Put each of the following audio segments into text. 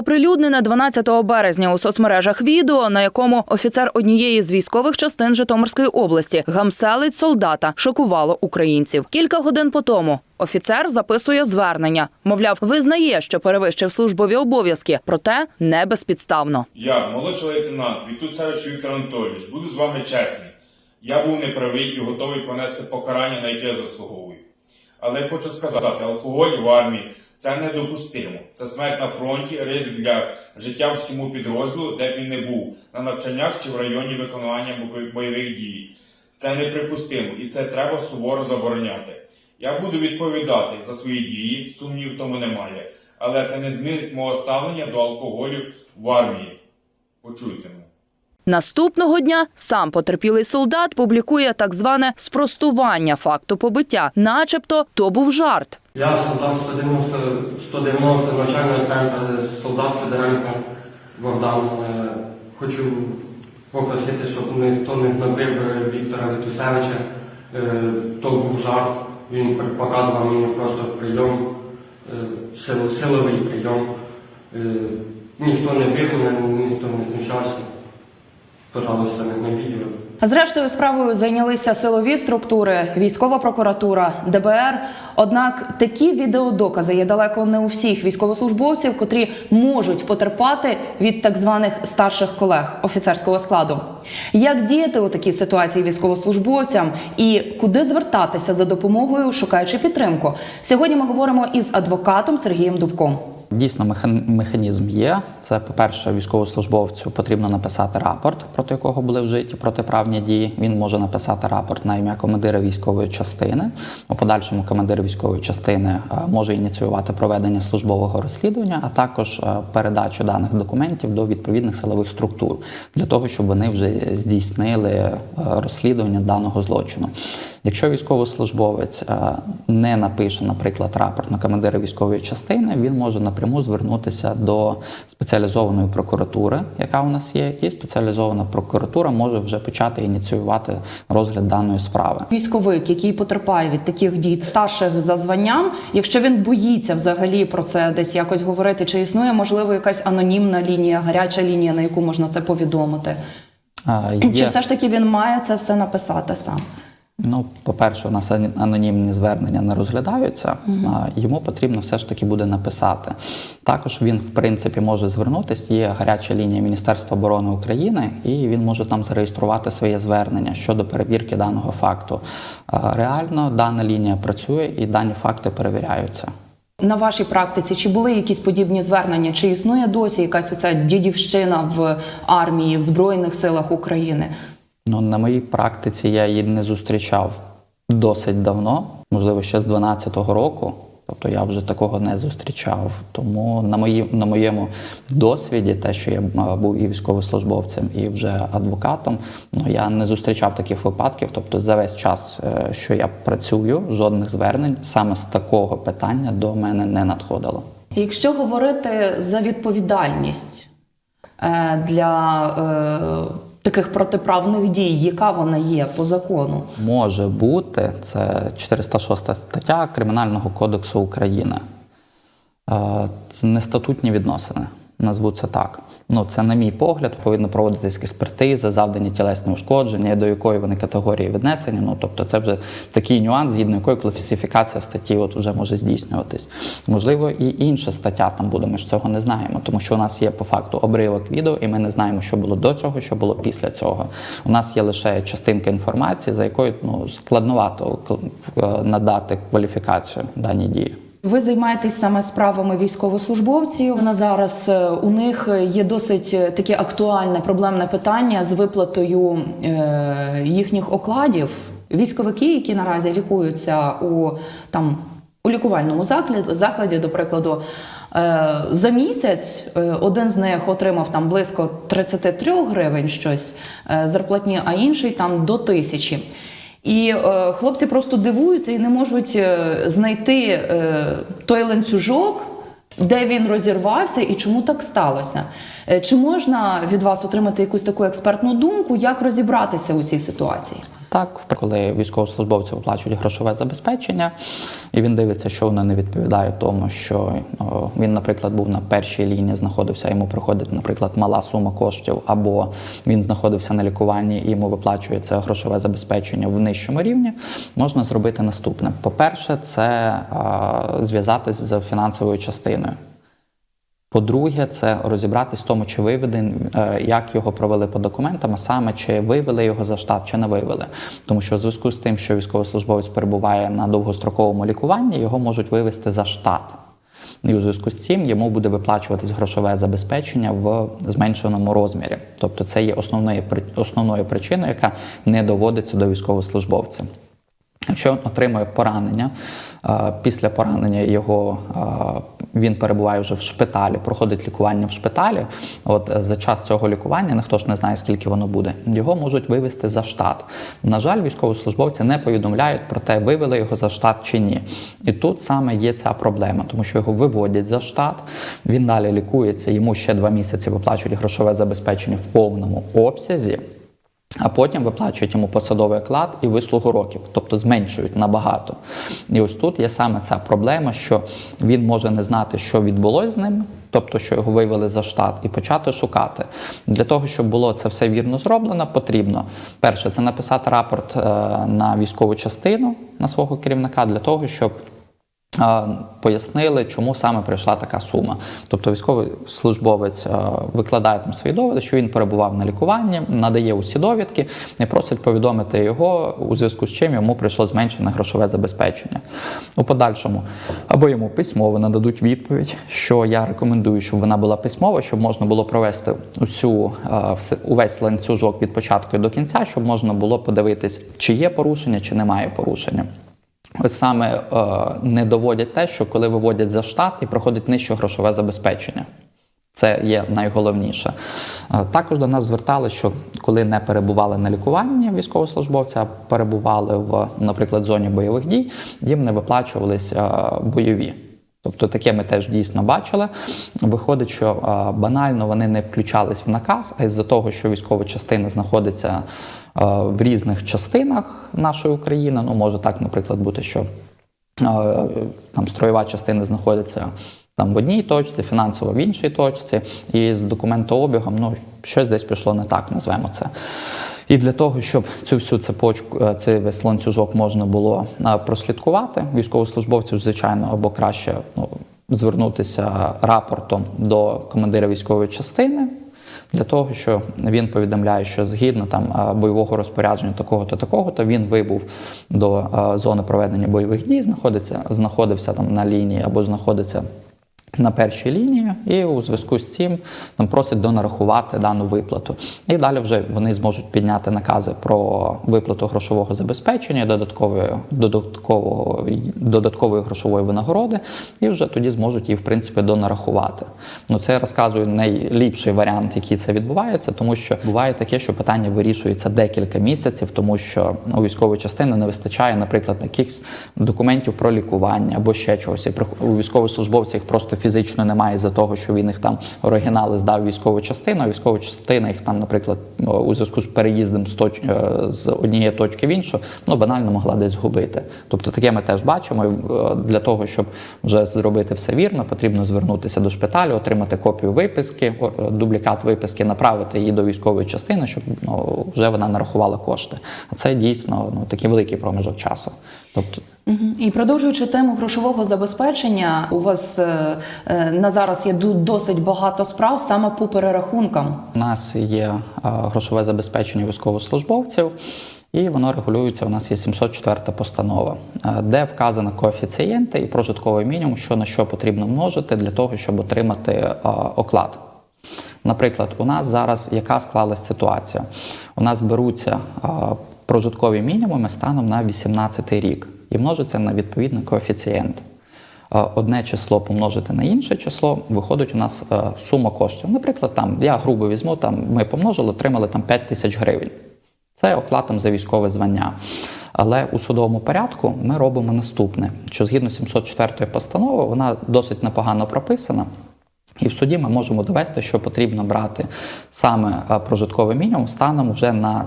Оприлюднене 12 березня у соцмережах відео, на якому офіцер однієї з військових частин Житомирської області гамселить солдата, шокувало українців. Кілька годин по тому офіцер записує звернення. Мовляв, визнає, що перевищив службові обов'язки, проте не безпідставно. Я, молодший лейтенант Вітусевич Віктор Анатолійович, буду з вами чесний. Я був неправий і готовий понести покарання, на яке заслуговую. Але я хочу сказати, алкоголь в армії це недопустимо. Це смерть на фронті, ризик для життя всьому підрозділу, де б він не був, на навчаннях чи в районі виконання бойових дій. Це неприпустимо і це треба суворо забороняти. Я буду відповідати за свої дії, сумнів в тому немає. Але це не змінить мого ставлення до алкоголю в армії. Почуйте мене. Наступного дня сам потерпілий солдат публікує так зване спростування факту побиття, начебто то був жарт. Я солдат 190, 190 навчального центру, солдат Федоренко Богдан. Е, Хочу попросити, щоб ніхто не гнобив е, Віктора Вітусевича. Е, То був жарт. Він показував мені просто прийом, силовий прийом. Ніхто не бив мене, ніхто не знущався. Пожалуйста, не гнобіть. Зрештою, справою зайнялися силові структури, військова прокуратура, ДБР. Однак такі відеодокази є далеко не у всіх військовослужбовців, котрі можуть потерпати від так званих старших колег офіцерського складу. Як діяти у такій ситуації військовослужбовцям і куди звертатися за допомогою, шукаючи підтримку? Сьогодні ми говоримо із адвокатом Сергієм Дубком. Дійсно, механізм є. Це, по-перше, військовослужбовцю потрібно написати рапорт, проти якого були вжиті протиправні дії. Він може написати рапорт на ім'я командира військової частини. У подальшому командир військової частини е, може ініціювати проведення службового розслідування, а також е, передачу даних документів до відповідних силових структур для того, щоб вони вже здійснили е, розслідування даного злочину. Якщо військовослужбовець е, не напише, наприклад, рапорт на командира військової частини, він може напряму звернутися до спеціалізованої прокуратури, яка у нас є, і спеціалізована прокуратура може вже почати ініціювати розгляд даної справи. Військовик, який потерпає від таких дій старших за званням, якщо він боїться взагалі про це десь якось говорити, чи існує можливо якась анонімна лінія, гаряча лінія, на яку можна це повідомити? Е, Чи все ж таки він має це все написати сам? Ну, по-перше, у нас анонімні звернення не розглядаються. а Йому потрібно все ж таки буде написати. Також він, в принципі, може звернутися. Є гаряча лінія Міністерства оборони України, і він може там зареєструвати своє звернення щодо перевірки даного факту. Реально дана лінія працює і дані факти перевіряються. На вашій практиці чи були якісь подібні звернення? Чи існує досі якась оця дідівщина в армії, в Збройних силах України? Ну, на моїй практиці я її не зустрічав досить давно, можливо, ще з 12-го року. Тобто я вже такого не зустрічав. Тому на, мої, на моєму досвіді, те, що я був і військовослужбовцем, і вже адвокатом, ну я не зустрічав таких випадків. Тобто, за весь час, е, що я працюю, жодних звернень саме з такого питання до мене не надходило. Якщо говорити за відповідальність е, для е, таких протиправних дій, яка вона є по закону? Може бути, це 406 стаття Кримінального кодексу України. Е, Це не статутні відносини, назву це так. Ну, це, на мій погляд, повинно проводитись експертиза, завдані тілесні ушкодження, до якої вони категорії віднесені. Ну, тобто, це вже такий нюанс, згідно якої класифікація статті от вже може здійснюватись. Можливо, і інша стаття там буде, ми ж цього не знаємо, тому що у нас є по факту обривок відео, і ми не знаємо, що було до цього, що було після цього. У нас є лише частинка інформації, за якою ну, складновато е, надати кваліфікацію даній дії. Ви займаєтесь саме справами військовослужбовців. На зараз е, у них є досить е, таке актуальне проблемне питання з виплатою е, їхніх окладів. Військовики, які наразі лікуються у там у лікувальному закладі, закладі, до прикладу, за місяць один з них отримав там близько 33 гривень щось зарплатні, а інший там до тисячі. І е, хлопці просто дивуються і не можуть е, знайти е, той ланцюжок, де він розірвався і чому так сталося. Е, чи можна від вас отримати якусь таку експертну думку, як розібратися у цій ситуації? Так, коли військовослужбовцю виплачують грошове забезпечення, і він дивиться, що воно не відповідає тому, що о, він, наприклад, був на першій лінії, знаходився, йому приходить, наприклад, мала сума коштів, або він знаходився на лікуванні і йому виплачується грошове забезпечення в нижчому рівні, можна зробити наступне. По-перше, це зв'язатись з фінансовою частиною. По-друге, це розібратись в тому, чи виведен, е, як його провели по документам, а саме чи вивели його за штат, чи не вивели. Тому що в зв'язку з тим, що військовослужбовець перебуває на довгостроковому лікуванні, його можуть вивести за штат. І у зв'язку з цим йому буде виплачуватись грошове забезпечення в зменшеному розмірі. Тобто це є основною, основною причиною, яка не доводиться до військовослужбовця. Якщо він отримує поранення, е, після поранення його е, він перебуває вже в шпиталі, проходить лікування в шпиталі. От е, за час цього лікування, ніхто ж не знає, скільки воно буде, його можуть вивести за штат. На жаль, військовослужбовці не повідомляють про те, вивели його за штат чи ні. І тут саме є ця проблема, тому що його виводять за штат, він далі лікується, йому ще два місяці виплачують грошове забезпечення в повному обсязі. А потім виплачують йому посадовий оклад і вислугу років, тобто зменшують набагато. І ось тут є саме ця проблема, що він може не знати, що відбулося з ним, тобто, що його вивели за штат, і почати шукати. Для того, щоб було це все вірно зроблено, потрібно перше це написати рапорт е, на військову частину на свого керівника для того, щоб пояснили, чому саме прийшла така сума. Тобто військовий службовець викладає там свої доводи, що він перебував на лікуванні, надає усі довідки і просить повідомити його, у зв'язку з чим йому прийшло зменшене грошове забезпечення. У подальшому або йому письмово нададуть відповідь, що я рекомендую, щоб вона була письмова, щоб можна було провести усю увесь ланцюжок від початку до кінця, щоб можна було подивитись, чи є порушення, чи немає порушення. Ось саме е, не доводять те, що коли виводять за штат і проходить нижче грошове забезпечення. Це є найголовніше. Е, Також до нас звертали, що коли не перебували на лікуванні військовослужбовця, а перебували в, наприклад, зоні бойових дій, їм не виплачувались е, бойові. Тобто таке ми теж дійсно бачили. Виходить, що банально вони не включались в наказ, а із-за того, що військова частина знаходиться в різних частинах нашої України. Ну, може так, наприклад, бути, що там строєва частина знаходиться там в одній точці, фінансова в іншій точці, і з документообігом ну, щось десь пішло не так, назвемо це. І для того, щоб цю всю цепочку, е, цей весь ланцюжок можна було е, прослідкувати, військовослужбовців, звичайно, або краще ну, звернутися рапортом до командира військової частини. Для того, що він повідомляє, що згідно там е, бойового розпорядження такого-то, такого-то, він вибув до зони проведення бойових дій, знаходиться, знаходився там на лінії або знаходиться на першій лінії, і у зв'язку з цим там просять донарахувати дану виплату. І далі вже вони зможуть підняти накази про виплату грошового забезпечення, додаткової, додаткового, додаткової грошової винагороди, і вже тоді зможуть її в принципі донарахувати. Ну це я розказую найліпший варіант, який це відбувається, тому що буває таке, що питання вирішується декілька місяців, тому що у військової частини не вистачає, наприклад, якихось документів про лікування або ще чогось. І у військовослужбовців їх просто фізично немає з-за того, що він їх там оригінали здав військову частину, військова частина їх там, наприклад, у зв'язку з переїздом з, точ... е, з однієї точки в іншу, ну банально могла десь згубити. Тобто таке ми теж бачимо. Е, Для того, щоб вже зробити все вірно, потрібно звернутися до шпиталю, отримати копію виписки, е, дублікат виписки, направити її до військової частини, щоб ну, вже вона нарахувала кошти. А це дійсно ну, такий великий проміжок часу. Тобто. І продовжуючи тему грошового забезпечення, у вас е, е, на зараз є досить багато справ саме по перерахункам. У нас є е, грошове забезпечення військовослужбовців, і воно регулюється. У нас є 704 постанова, де вказано коефіцієнти і прожитковий мінімум, що на що потрібно множити для того, щоб отримати оклад. Наприклад, у нас зараз яка склалась ситуація? У нас беруться прожиткові мінімуми станом на 18 рік і множиться на відповідний коефіцієнт. Е, Одне число помножити на інше число, виходить у нас е, сума коштів. Наприклад, там я грубо візьму, там ми помножили, отримали там 5 тисяч гривень. Це оклад там за військове звання. Але у судовому порядку ми робимо наступне: що згідно 704 постанови, вона досить непогано прописана. І в суді ми можемо довести, що потрібно брати саме е, прожитковий мінімум станом вже на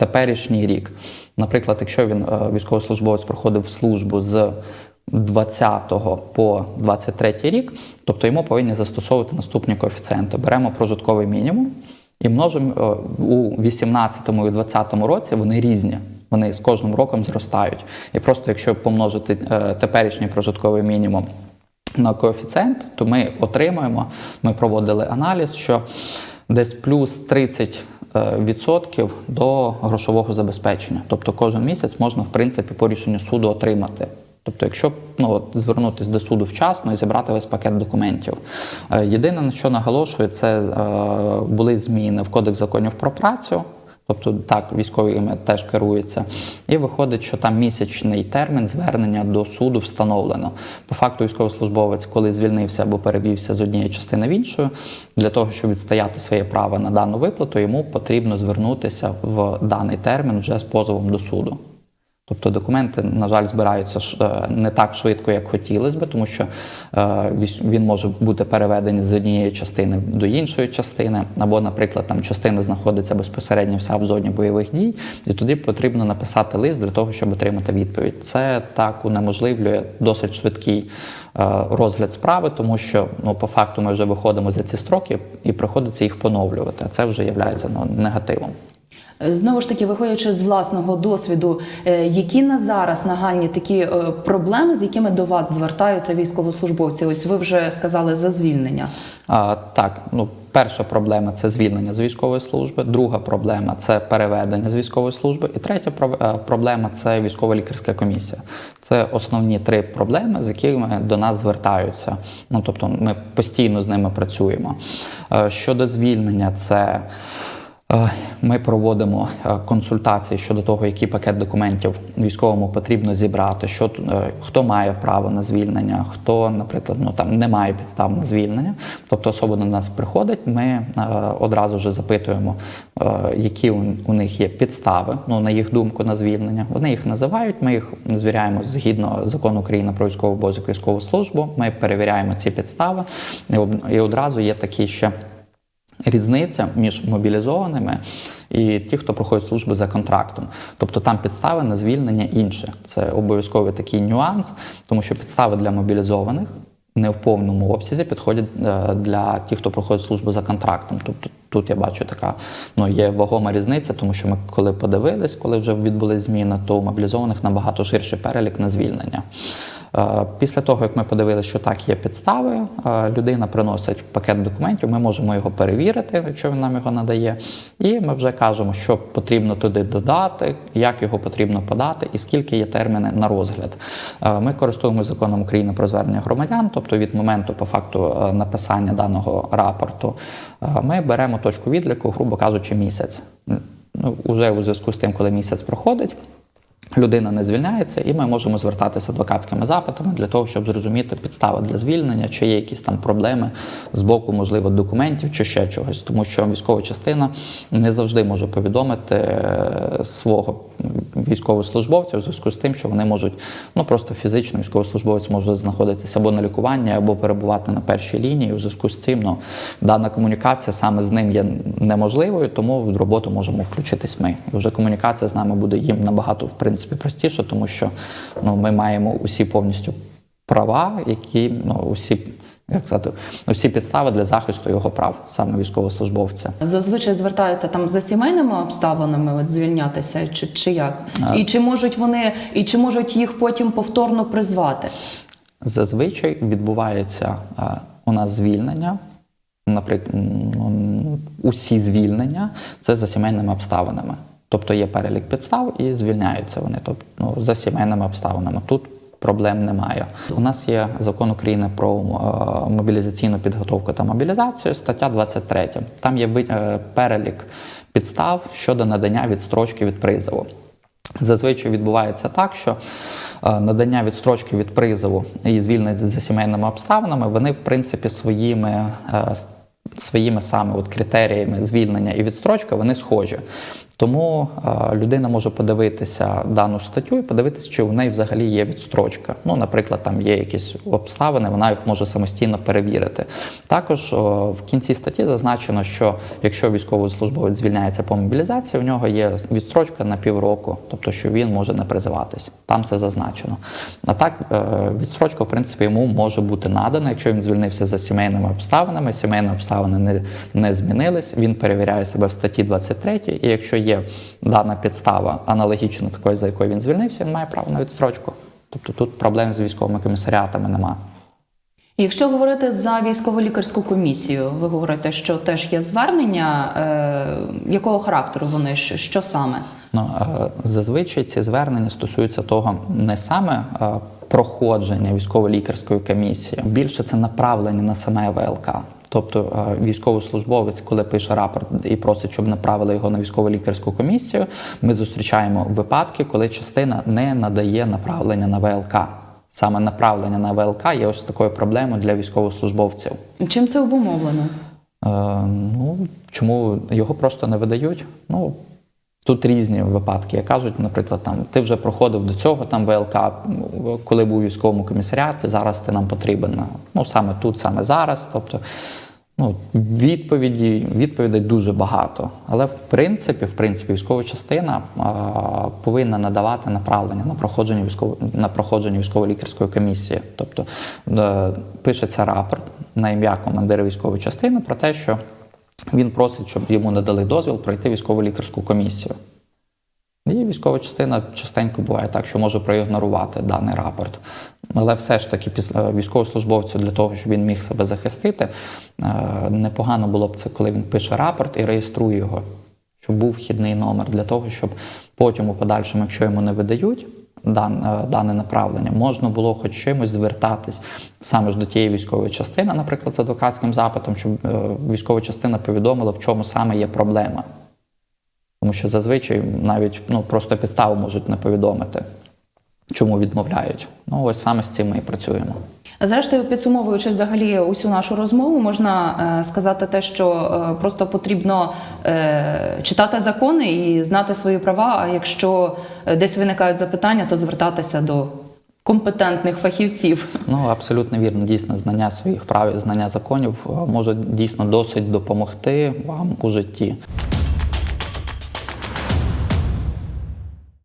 теперішній рік. Наприклад, якщо він е, військовослужбовець проходив службу з 20 по 23 рік, тобто йому повинні застосовувати наступні коефіцієнти. Беремо прожитковий мінімум і множимо е, у 18 і 20 році вони різні. Вони з кожним роком зростають. І просто якщо помножити е, теперішній прожитковий мінімум на коефіцієнт, то ми отримаємо, ми проводили аналіз, що десь плюс 30 е, відсотків до грошового забезпечення. Тобто кожен місяць можна, в принципі, по рішенню суду отримати. Тобто, якщо ну, от, звернутися до суду вчасно і зібрати весь пакет документів. Е, Єдине, на що наголошую, це е, були зміни в Кодекс законів про працю. Тобто так, військовими теж керується. І виходить, що там місячний термін звернення до суду встановлено. По факту, військовослужбовець, коли звільнився або перевівся з однієї частини в іншу, для того, щоб відстояти своє право на дану виплату, йому потрібно звернутися в даний термін вже з позовом до суду. Тобто документи, на жаль, збираються е, не так швидко, як хотілося б, тому що е, він може бути переведений з однієї частини до іншої частини, або, наприклад, там частина знаходиться безпосередньо вся в зоні бойових дій, і тоді потрібно написати лист для того, щоб отримати відповідь. Це так унеможливлює досить швидкий е, розгляд справи, тому що ну, по факту ми вже виходимо за ці строки і приходиться їх поновлювати. А це вже є ну, негативом. Е, Знову ж таки, виходячи з власного досвіду, е, які на зараз нагальні такі е, проблеми, з якими до вас звертаються військовослужбовці? Ось ви вже сказали за звільнення. А, так, ну перша проблема це звільнення з військової служби. Друга проблема це переведення з військової служби. І третя проблема це військова лікарська комісія. Це основні три проблеми, з якими до нас звертаються. Ну тобто, ми постійно з ними працюємо. Щодо звільнення, це Ми проводимо е, консультації щодо того, який пакет документів військовому потрібно зібрати, що е, хто має право на звільнення, хто, наприклад, ну там не має підстав на звільнення. Тобто особа до нас приходить, ми е, одразу ж запитуємо, е, які у, них є підстави, ну на їх думку, на звільнення. Вони їх називають, ми їх звіряємо згідно закону України про військовий обов'язок військову службу. Ми перевіряємо ці підстави, і одразу є такі ще різниця між мобілізованими і ті, хто проходить службу за контрактом. Тобто там підстави на звільнення інші. Це обов'язковий такий нюанс, тому що підстави для мобілізованих не в повному обсязі підходять е, для тих, хто проходить службу за контрактом. Тобто тут я бачу така ну є вагома різниця, тому що ми коли подивились, коли вже відбули зміни, то у мобілізованих набагато ширший перелік на звільнення. Е, Після того, як ми подивилися, що так є підстави, е, людина приносить пакет документів, ми можемо його перевірити, якщо він нам його надає. І ми вже кажемо, що потрібно туди додати, як його потрібно подати і скільки є терміни на розгляд. Е, Ми користуємося законом України про звернення громадян, тобто від моменту по факту написання даного рапорту, ми беремо точку відліку, грубо кажучи, місяць. Ну, уже у зв'язку з тим, коли місяць проходить. Людина не звільняється, і ми можемо звертатися адвокатськими запитами для того, щоб зрозуміти підстави для звільнення, чи є якісь там проблеми з боку, можливо, документів чи ще чогось, тому що військова частина не завжди може повідомити е, свого військовослужбовця у зв'язку з тим, що вони можуть ну просто фізично військовослужбовець може знаходитися або на лікуванні, або перебувати на першій лінії. У зв'язку з цим ну, дана комунікація саме з ним є неможливою, тому в роботу можемо включитись ми. Вже комунікація з нами буде їм набагато в принципі простіше, тому що ну, ми маємо усі повністю права, які ну, усі. Як сказати, усі підстави для захисту його прав, саме військовослужбовця. Зазвичай звертаються там за сімейними обставинами от, звільнятися, чи, чи як? І чи можуть вони, і чи можуть їх потім повторно призвати? Зазвичай відбувається е, у нас звільнення. Наприклад, ну, усі звільнення це за сімейними обставинами. Тобто є перелік підстав і звільняються вони тобто, ну, за сімейними обставинами. Тут проблем немає. У нас є закон України про е, мобілізаційну підготовку та мобілізацію, стаття 23. Там є е, перелік підстав щодо надання відстрочки від призову. Зазвичай відбувається так, що е, надання відстрочки від призову і звільнення за сімейними обставинами, вони, в принципі, своїми своїми саме от критеріями звільнення і відстрочка вони схожі. Тому е, людина може подивитися дану статтю і подивитися, чи в неї взагалі є відстрочка. Ну, наприклад, там є якісь обставини, вона їх може самостійно перевірити. Також в кінці статті зазначено, що якщо військовослужбовець звільняється по мобілізації, у нього є відстрочка на півроку, тобто що він може не призиватись. Там це зазначено. А так, е, відстрочка, в принципі, йому може бути надана, якщо він звільнився за сімейними обставинами, сімейні обставини не, не змінились, він перевіряє себе в статті 23, і якщо є дана підстава аналогічна такої, за якою він звільнився, він має право на відстрочку. Тобто тут проблем з військовими комісаріатами нема. Якщо говорити за військово-лікарську комісію, ви говорите, що теж є звернення. Е, якого характеру вони? Що, що саме? Ну, е, зазвичай ці звернення стосуються того не саме е, проходження військово-лікарської комісії, більше це направлення на саме ВЛК. Тобто е, військовослужбовець, коли пише рапорт і просить, щоб направили його на військово-лікарську комісію, ми зустрічаємо випадки, коли частина не надає направлення на ВЛК. Саме направлення на ВЛК є ось такою проблемою для військовослужбовців. Чим це обумовлено? Е, ну, чому його просто не видають? Ну, тут різні випадки. Як кажуть, наприклад, там ти вже проходив до цього там ВЛК, коли був військовому комісаріаті, зараз ти нам потрібен. Ну, саме тут, саме зараз. Тобто, ну, відповіді, відповідей дуже багато. Але в принципі, в принципі, військова частина а, повинна надавати направлення на проходження військово на проходження військово-лікарської комісії. Тобто е, пишеться рапорт на ім'я командира військової частини про те, що він просить, щоб йому надали дозвіл пройти військово-лікарську комісію. І військова частина частенько буває так, що може проігнорувати даний рапорт. Але все ж таки, після військовослужбовцю для того, щоб він міг себе захистити, е, непогано було б це, коли він пише рапорт і реєструє його, щоб був вхідний номер для того, щоб потім у подальшому, якщо йому не видають дан, е, дане направлення, можна було хоч чимось звертатись саме ж до тієї військової частини, наприклад, з адвокатським запитом, щоб е, військова частина повідомила, в чому саме є проблема. Тому що зазвичай навіть ну, просто підставу можуть не повідомити, чому відмовляють. Ну, ось саме з цим ми і працюємо. Зрештою, підсумовуючи взагалі усю нашу розмову, можна е, сказати те, що е, просто потрібно е, читати закони і знати свої права. А якщо десь виникають запитання, то звертатися до компетентних фахівців. Ну, абсолютно вірно. Дійсно, знання своїх прав і знання законів може дійсно досить допомогти вам у житті.